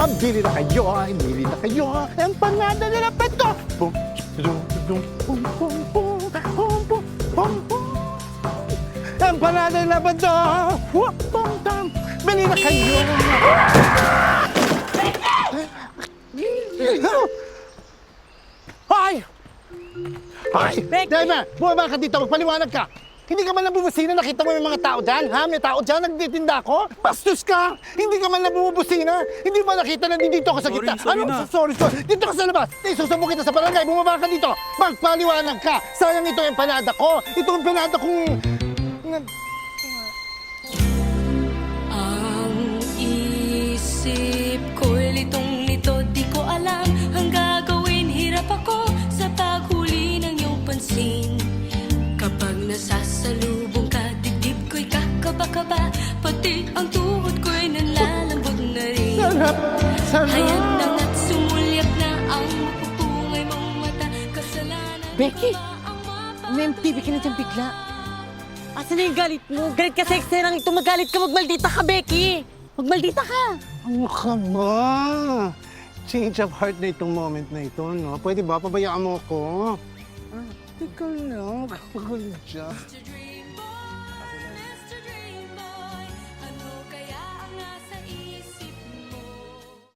Bili na kayo, ay, bili na kayo. Empanada na lapit ko. Bum, bum, bum, bum, bum, bum, bum, bum, bum, bum. Empanada na lapit ko. Wap, bum, bum. Bili na kayo. Ay! Ay! Dema, bumaba ka dito, magpaliwanag ka. Hindi ka man nabubusina, nakita mo yung mga tao dyan, ha? May tao dyan, nagtitinda ako. Bastos ka! Hindi ka man nabubusina. Hindi mo nakita na dito ako sa Sorry, gitna. sorry ano? na. Sorry, sorry. Dito ka sa labas. Eh, susubok kita sa barangay. Bumaba ka dito. Magpaliwanag ka. Sayang ito yung panada ko. Ito yung panada kong... kakaba-kaba Pati ang tuhod ko'y nalalambot na rin Sarap! Sarap! Hayan na nga't sumulyap na ang mapupungay mong mata Kasalanan Becky! ba Umempty ka na dyan bigla. Asan na yung galit mo? Galit ka sa eksterang ito. Magalit ka, magmaldita ka, Becky! Magmaldita ka! Ano ka ba? Change of heart na itong moment na ito, no? Pwede ba? Pabayaan mo ko. Ah, teka lang. Kapagod dyan.